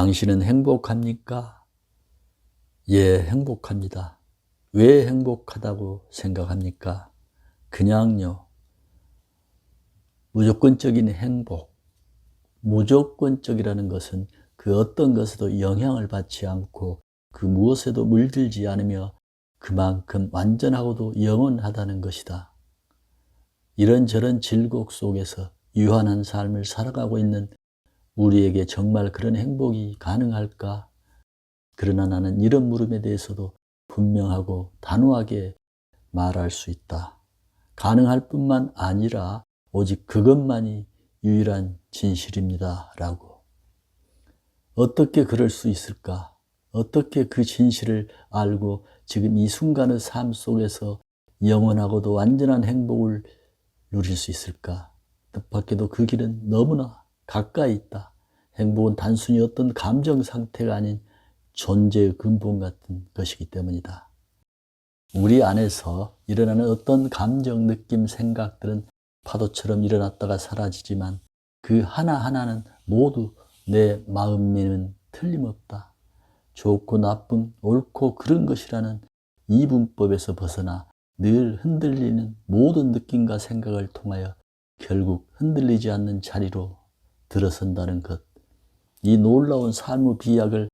당신은 행복합니까? 예, 행복합니다. 왜 행복하다고 생각합니까? 그냥요. 무조건적인 행복. 무조건적이라는 것은 그 어떤 것에도 영향을 받지 않고 그 무엇에도 물들지 않으며 그만큼 완전하고도 영원하다는 것이다. 이런저런 질곡 속에서 유한한 삶을 살아가고 있는 우리에게 정말 그런 행복이 가능할까? 그러나 나는 이런 물음에 대해서도 분명하고 단호하게 말할 수 있다. 가능할 뿐만 아니라 오직 그것만이 유일한 진실입니다. 라고. 어떻게 그럴 수 있을까? 어떻게 그 진실을 알고 지금 이 순간의 삶 속에서 영원하고도 완전한 행복을 누릴 수 있을까? 뜻밖에도 그 길은 너무나 가까이 있다. 행복은 단순히 어떤 감정 상태가 아닌 존재의 근본 같은 것이기 때문이다. 우리 안에서 일어나는 어떤 감정, 느낌, 생각들은 파도처럼 일어났다가 사라지지만 그 하나하나는 모두 내 마음에는 틀림없다. 좋고 나쁜, 옳고 그른 것이라는 이분법에서 벗어나 늘 흔들리는 모든 느낌과 생각을 통하여 결국 흔들리지 않는 자리로 들어선다는 것. 이 놀라운 삶의 비약을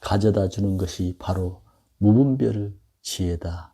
가져다 주는 것이 바로 무분별 지혜다.